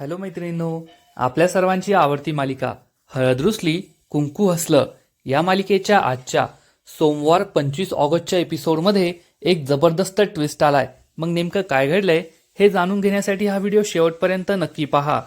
Hello मैत्रिणींनो आपल्या सर्वांची आवडती मालिका हळदरुसली कुंकू हसलं या मालिकेच्या आजच्या सोमवार पंचवीस ऑगस्टच्या एपिसोडमध्ये एक जबरदस्त ट्विस्ट आलाय. मग नेमकं काय घडलंय हे जाणून घेण्यासाठी हा व्हिडिओ शेवटपर्यंत नक्की पहा.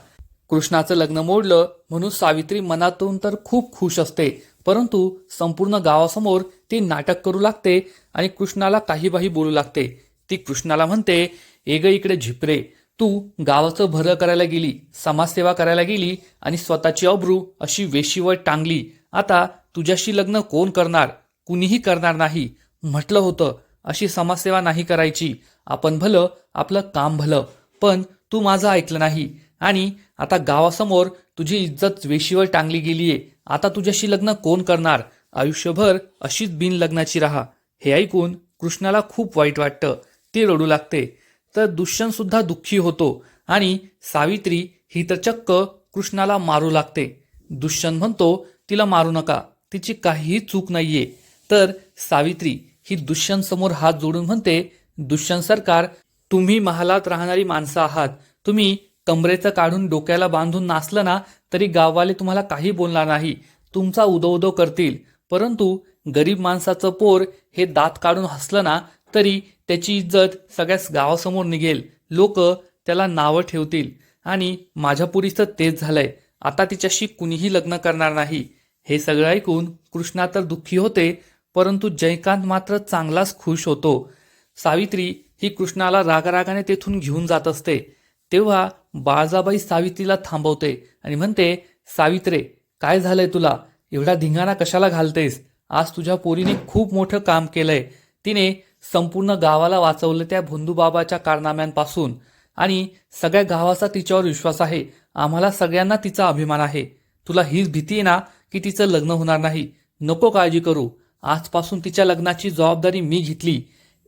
कृष्णाचं लग्न मोडलं म्हणून सावित्री मनातून तर खूप खुश असते परंतु संपूर्ण गावासमोर ती नाटक करू लागते आणि कृष्णाला काही बाही बोलू लागते. ती कृष्णाला म्हणते एग इकडे झिपरे. तू गावाचं भरं करायला गेली समाजसेवा करायला गेली आणि स्वतःची अब्रू अशी वेशीवर टांगली आता तुझ्याशी लग्न कोण करणार कुणीही करणार नाही म्हटलं होतं अशी समाजसेवा नाही करायची. आपण भलं आपलं काम भलं पण तू माझं ऐकलं नाही. आणि आता गावासमोर तुझी इज्जत वेशीवर टांगली गेलीये आता तुझ्याशी लग्न कोण करणार आयुष्यभर अशीच बिन लग्नाची राहा. हे ऐकून कृष्णाला खूप वाईट वाटतं ते रडू लागते. तर दुष्यंत सुद्धा दुःखी होतो आणि सावित्री ही तर चक्क कृष्णाला मारू लागते. दुष्यंत म्हणतो तिला मारू नका तिची काहीही चूक नाहीये. तर सावित्री ही दुष्यंत समोर हात जोडून म्हणते दुष्यंत सरकार तुम्ही महालात राहणारी माणसं आहात. तुम्ही कमरेचं काढून डोक्याला बांधून नाचलं ना तरी गाववाले तुम्हाला काही बोलणार नाही. तुमचा उदो उदो करतील. परंतु गरीब माणसाचं पोर हे दात काढून हसलं ना तरी त्याची इज्जत सगळ्याच गावासमोर निघेल. लोक त्याला नावं ठेवतील. आणि माझ्या पुरीचं तेच झालंय. आता तिच्याशी कुणीही लग्न करणार नाही. हे सगळं ऐकून कृष्णा तर दुःखी होते परंतु जयकांत मात्र चांगलाच खुश होतो. सावित्री ही कृष्णाला रागारागाने तेथून घेऊन जात असते. तेव्हा बाळजाबाई सावित्रीला थांबवते आणि म्हणते सावित्रे काय झालंय तुला? एवढा धिंगाणा कशाला घालतेस? आज तुझ्या पोरीने खूप मोठं काम केलंय. तिने संपूर्ण गावाला वाचवलं त्या भोंदूबाबाच्या कारनाम्यांपासून. आणि सगळ्या गावाचा तिच्यावर विश्वास आहे. आम्हाला सगळ्यांना तिचा अभिमान आहे. तुला हीच भीती आहे ना की तिचं लग्न होणार नाही. नको काळजी करू. आजपासून तिच्या लग्नाची जबाबदारी मी घेतली.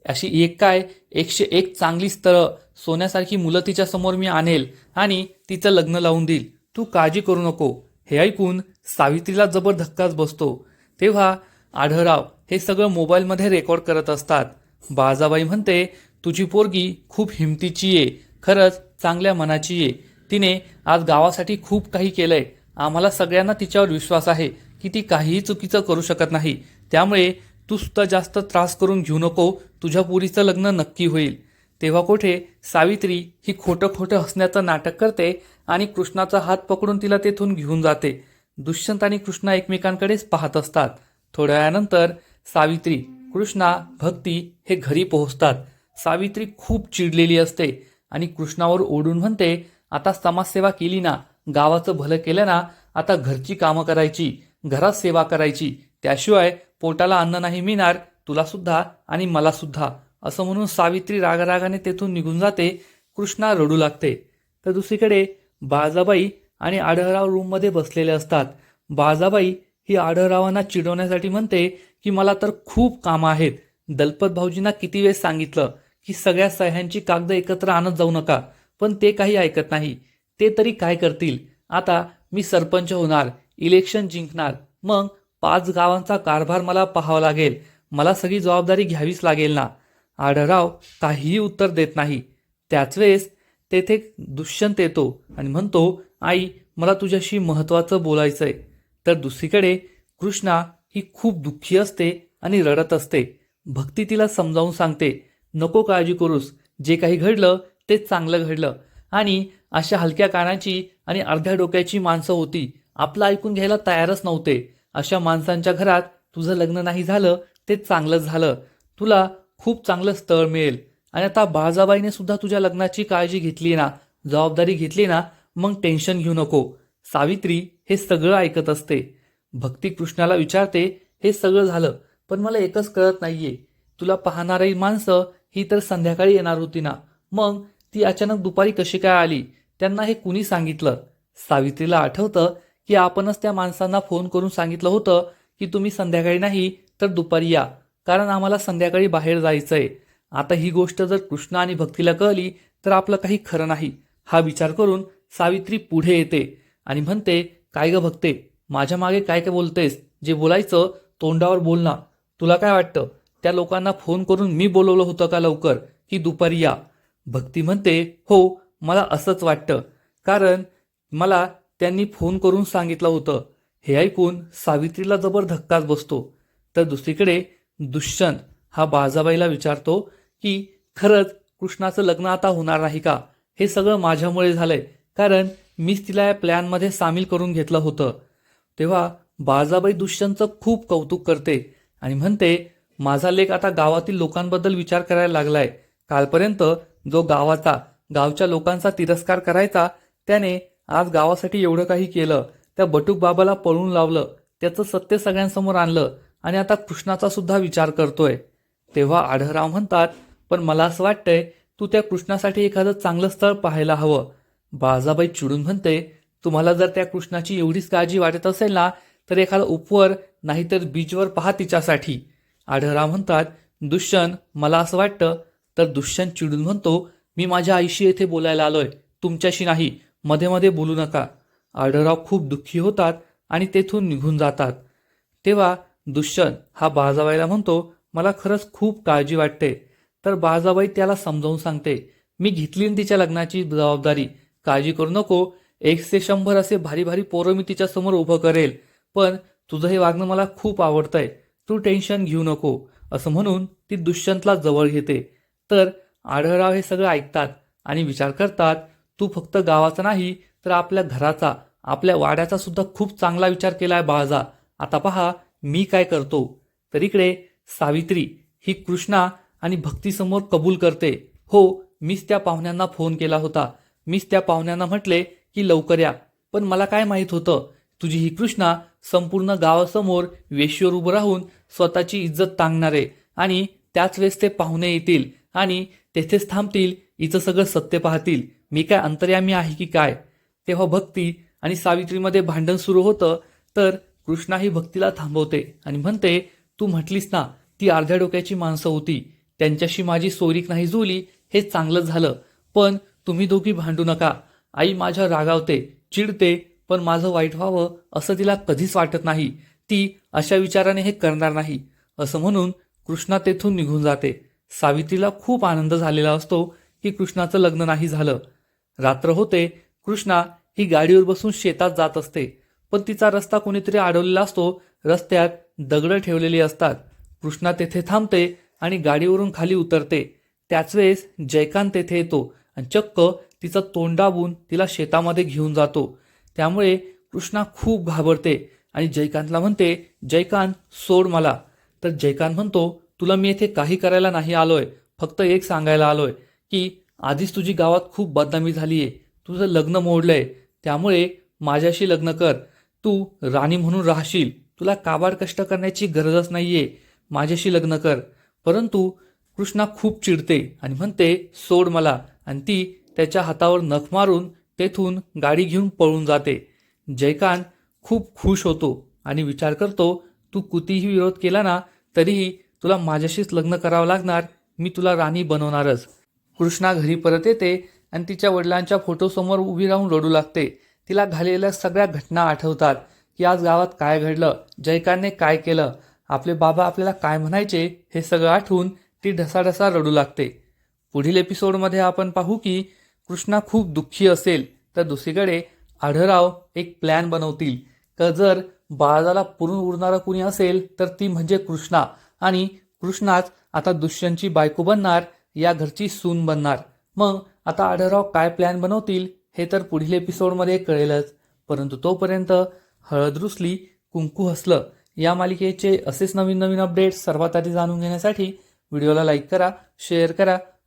अशी एक काय एकशे एक चांगली स्थळं सोन्यासारखी मुलं तिच्या समोर मी आणेल आणि तिचं लग्न लावून देईल. तू काळजी करू नको. हे ऐकून सावित्रीला जबर धक्काच बसतो. तेव्हा आढळराव हे सगळं मोबाईलमध्ये रेकॉर्ड करत असतात. बाजाबाई म्हणते तुझी पोरगी खूप हिमतीची आहे. खरंच चांगल्या मनाची आहे. तिने आज गावासाठी खूप काही केलंय. आम्हाला सगळ्यांना तिच्यावर विश्वास आहे की ती काहीही चुकीचं करू शकत नाही. त्यामुळे तू सुद्धा जास्त त्रास करून घेऊ नको. तुझ्या पुरीचं लग्न नक्की होईल. तेव्हा कोठे सावित्री ही खोटं खोटं हसण्याचं नाटक करते आणि कृष्णाचा हात पकडून तिला तेथून घेऊन जाते. दुष्यंत आणि कृष्णा एकमेकांकडेच पाहत असतात. थोड्या वेळानंतर सावित्री कृष्णा भक्ती हे घरी पोहोचतात. सावित्री खूप चिडलेली असते आणि कृष्णावर ओढून म्हणते आता समाजसेवा केली ना गावाचं भलं केलं ना आता घरची कामं करायची घरात सेवा करायची त्याशिवाय पोटाला अन्न नाही मिळणार तुला सुद्धा आणि मला सुद्धा. असं म्हणून सावित्री रागारागाने तेथून निघून जाते कृष्णा रडू लागते. तर दुसरीकडे बाळजाबाई आणि आढळराव रूममध्ये बसलेले असतात. बाळजाबाई ही आढळरावांना चिडवण्यासाठी म्हणते की मला तर खूप कामं आहेत. दलपत भाऊजींना किती वेळ सांगितलं की सगळ्या सह्यांची कागद एकत्र आणत जाऊ नका पण ते काही ऐकत नाही. ते तरी काय करतील? आता मी सरपंच होणार इलेक्शन जिंकणार मग पाच गावांचा कारभार मला पाहावा लागेल. मला सगळी जबाबदारी घ्यावीच लागेल ना? आढळराव काहीही उत्तर देत नाही. त्याच वेळेस तेथे दुष्यंत येतो आणि म्हणतो आई मला तुझ्याशी महत्त्वाचं बोलायचंय. तर दुसरीकडे कृष्णा ही खूप दुःखी असते आणि रडत असते. भक्ती तिला समजावून सांगते नको काळजी करूस. जे काही घडलं ते चांगलं घडलं. आणि अशा हलक्या कानाची आणि अर्ध्या डोक्याची माणसं होती. आपलं ऐकून घ्यायला तयारच नव्हते. अशा माणसांच्या घरात तुझं लग्न नाही झालं ते चांगलंच झालं. तुला खूप चांगलं स्थळ मिळेल. आणि आता बाळजाबाईने सुद्धा तुझ्या लग्नाची काळजी घेतली ना जबाबदारी घेतली ना मग टेन्शन घेऊ नको. सावित्री हे सगळं ऐकत असते. भक्ती कृष्णाला विचारते हे सगळं झालं पण मला एकच कळत नाहीये. तुला पाहणारी माणसं ही तर संध्याकाळी येणार होती ना. मग ती अचानक दुपारी कशी काय आली? त्यांना हे कुणी सांगितलं? सावित्रीला आठवतं की आपणच त्या माणसांना फोन करून सांगितलं होतं की तुम्ही संध्याकाळी नाही तर दुपारी या कारण आम्हाला संध्याकाळी बाहेर जायचंय. आता ही गोष्ट जर कृष्ण आणि भक्तीला कळली तर आपलं काही खरं नाही. हा विचार करून सावित्री पुढे येते आणि म्हणते काय ग भक्ते माझ्या मागे काय काय बोलतेस जे बोलायचं तोंडावर बोलणार तुला काय वाटतं? त्या लोकांना फोन करून मी बोलवलं होतं का लवकर? की दुपारी या. भक्ती म्हणते हो मला असंच वाटतं. कारण मला त्यांनी फोन करून सांगितलं होतं. हे ऐकून सावित्रीला जबर धक्काच बसतो. तर दुसरीकडे दुष्यंत हा बाळजाबाईला विचारतो की खरंच कृष्णाचं लग्न आता होणार नाही का? हे सगळं माझ्यामुळे झालंय. कारण मीच तिला या प्लॅनमध्ये सामील करून घेतलं होतं. तेव्हा बाळजाबाई दुष्यंतचं खूप कौतुक करते आणि म्हणते माझा लेख आता गावातील लोकांबद्दल विचार करायला लागलाय. कालपर्यंत जो गावाचा गावच्या लोकांचा तिरस्कार करायचा त्याने आज गावासाठी एवढं काही केलं. त्या बटूक बाबाला पळून लावलं. त्याचं सत्य सगळ्यांसमोर आणलं. आणि आता कृष्णाचा सुद्धा विचार करतोय. तेव्हा आढळराव म्हणतात पण मला असं वाटतंय तू त्या कृष्णासाठी एखादं चांगलं स्थळ पाहायला हवं. बाळजाबाई चिडून म्हणते तुम्हाला जर त्या कृष्णाची एवढीच काळजी वाटत असेल ना तर एखादा उपवर नाहीतर बीचवर पहा तिच्यासाठी. आढळराव म्हणतात दुष्यंत मला असं वाटतं तर दुष्यंत चिडून म्हणतो मी माझ्या आईशी येथे बोलायला आलोय तुमच्याशी नाही मध्ये मध्ये बोलू नका. आढळराव खूप दुःखी होतात आणि तेथून निघून जातात. तेव्हा दुष्यंत हा बाळजाबाईला म्हणतो मला खरंच खूप काळजी वाटते तर बाळजाबाई त्याला समजावून सांगते मी घेतली तिच्या लग्नाची जबाबदारी काळजी करू नको एक ते शंभर असे भारी भारी पोरं मी तिच्या समोर उभं करेल. पण तुझं हे वागणं मला खूप आवडतंय. तू टेन्शन घेऊ नको. असं म्हणून ती दुष्यंतला जवळ घेते. तर आढळराव हे सगळं ऐकतात आणि विचार करतात तू फक्त गावाचा नाही तर आपल्या घराचा आपल्या वाड्याचा सुद्धा खूप चांगला विचार केलाय बाळजा. आता पहा मी काय करतो? तर इकडे सावित्री ही कृष्णा आणि भक्तीसमोर कबूल करते. हो मीच त्या पाहुण्यांना फोन केला होता. मीच त्या पाहुण्यांना म्हटले की लवकर या. पण मला काय माहीत होतं? तुझी ही कृष्णा संपूर्ण गावासमोर वेशीवर उभं राहून स्वतःची इज्जत तांगणारे आणि त्याच वेळेस ते पाहुणे येतील आणि तेथेच थांबतील इचं सगळं सत्य पाहतील. मी काय अंतर्यामी आहे की काय? तेव्हा भक्ती आणि सावित्रीमध्ये भांडण सुरू होतं तर कृष्णा ही भक्तीला थांबवते आणि म्हणते तू म्हटलीस ना ती अर्ध्या डोक्याची माणसं होती. त्यांच्याशी माझी सोयरीक नाही जुळली हे चांगलं झालं. पण तुम्ही दोघी भांडू नका. आई माझ्या रागावते चिडते पण माझं वाईट व्हावं असं तिला कधीच वाटत नाही. ती अशा विचाराने हे करणार नाही. असं म्हणून कृष्णा तेथून निघून जाते. सावित्रीला खूप आनंद झालेला असतो की कृष्णाचं लग्न नाही झालं. रात्र होते कृष्णा ही गाडीवर बसून शेतात जात असते. पण तिचा रस्ता कोणीतरी अडवलेला असतो रस्त्यात दगडं ठेवलेली असतात. कृष्णा तेथे थांबते आणि गाडीवरून खाली उतरते. त्याच वेळेस जयकांत तेथे येतो आणि चक्क तिचं तोंडाबून तिला शेतामध्ये घेऊन जातो. त्यामुळे कृष्णा खूप घाबरते आणि जयकांतला म्हणते जयकांत सोड मला. तर जयकांत म्हणतो तुला मी येथे काही करायला नाही आलोय. फक्त एक सांगायला आलोय की आधीच तुझी गावात खूप बदनामी झालीये. तुझं लग्न मोडलंय. त्यामुळे माझ्याशी लग्न कर. तू राणी म्हणून राहशील. तुला काबाड कष्ट करण्याची गरजच नाहीये. माझ्याशी लग्न कर. परंतु कृष्णा खूप चिडते आणि म्हणते सोड मला. आणि ती त्याच्या हातावर नख मारून तेथून गाडी घेऊन पळून जाते. जयकांत खूप खुश होतो आणि विचार करतो तू कुतीही विरोध केला ना तरीही तुला माझ्याशीच लग्न करावं लागणार. मी तुला राणी बनवणारच. कृष्णा घरी परत येते आणि तिच्या वडिलांच्या फोटोसमोर उभी राहून रडू लागते. तिला घालेल्या सगळ्या घटना आठवतात की आज गावात काय घडलं जयकांतने काय केलं आपले बाबा आपल्याला काय म्हणायचे हे सगळं आठवून ती ढसाढसा रडू लागते. पुढील एपिसोडमध्ये आपण पाहू की कृष्णा खूप दुःखी असेल तर दुसरीकडे आढळराव एक प्लॅन बनवतील. का जर बाळाला पुरून उरणारं कुणी असेल तर ती म्हणजे कृष्णा. आणि कृष्णाच आता दुष्यंतची बायको बनणार या घरची सून बनणार. मग आता आढळराव काय प्लॅन बनवतील हे तर पुढील एपिसोडमध्ये कळेलच. परंतु तोपर्यंत हळद रुसली कुंकू हसलं. या मालिकेचे असेच नवीन नवीन अपडेट्स सर्वात आधी जाणून घेण्यासाठी व्हिडिओला लाईक करा शेअर करा